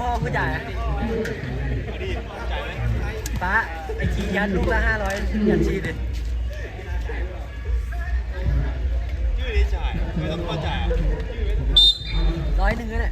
พ่อกูจ่ายป้าไอคียันลูกละห้าร้อยยันชีดิยืดได้จ่ายไม่ต้องพ่อจ่ายร้อยหนึ่งก็ได้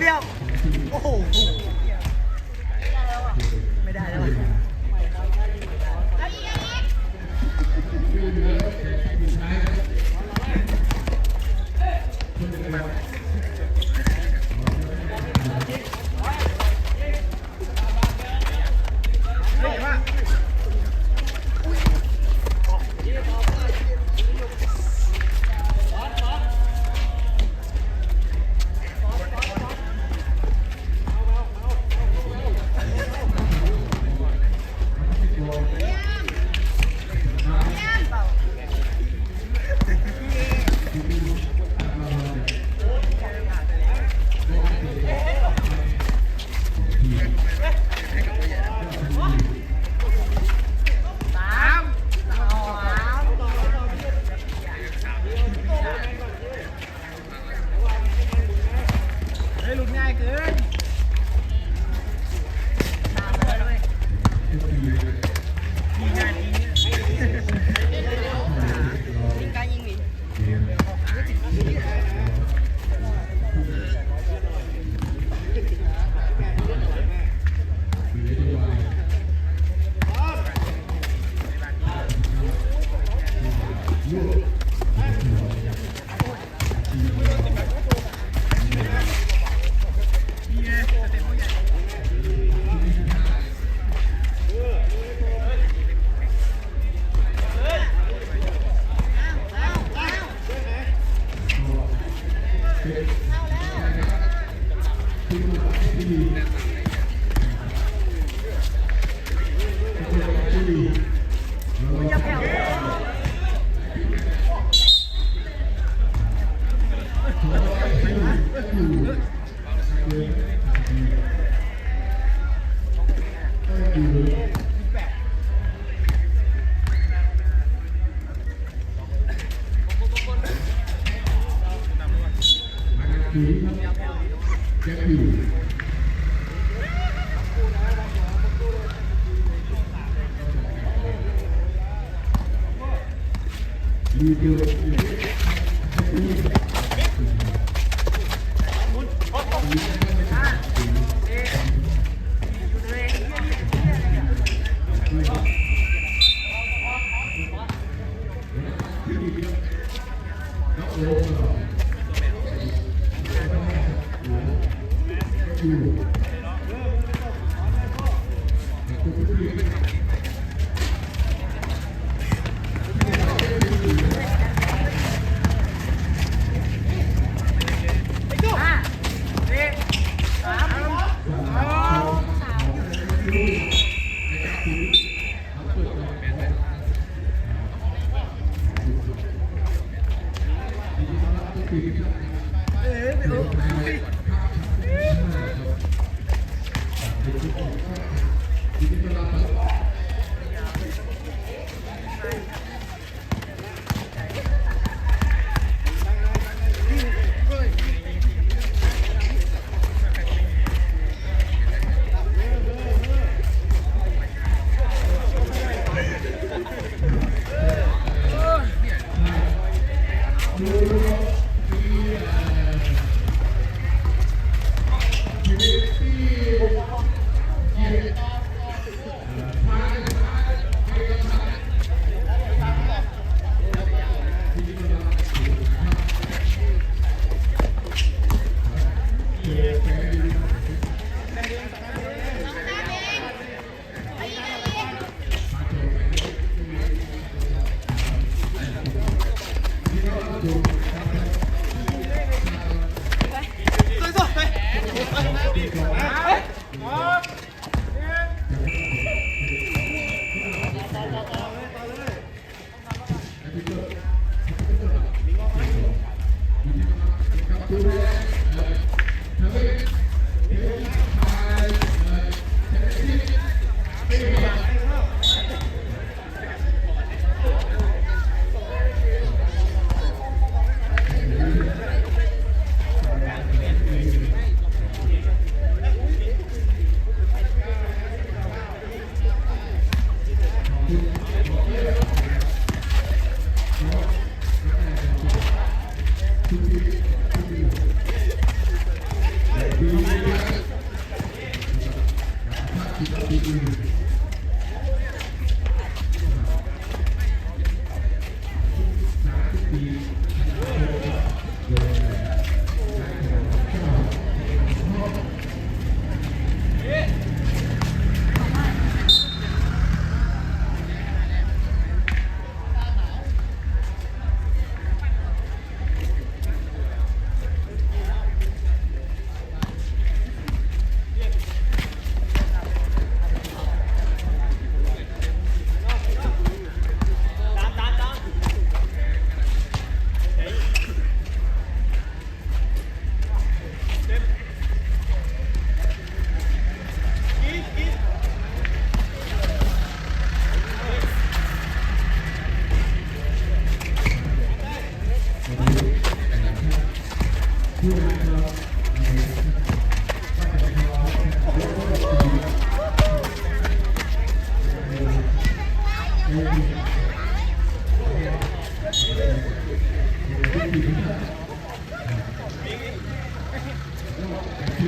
เดียว โอ้โห Deus. เ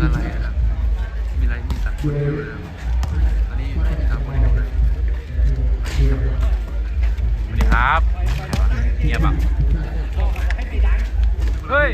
อะไรครับ มีอะไรมีสามคนให้ดูนะครับอันนี้คนให้สวัสดีครับเงียบอะเฮ้ย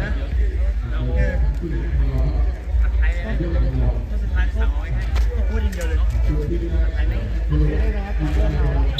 นะเราผัดไทยเลยนะสุดท้ายสั่พูดย่งเดียวเลยผัไทยไหม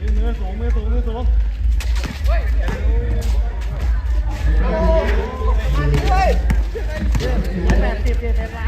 ยืนเนื้อสูงเนื้อสูงเนื้อสูงแปดสิเจ็ด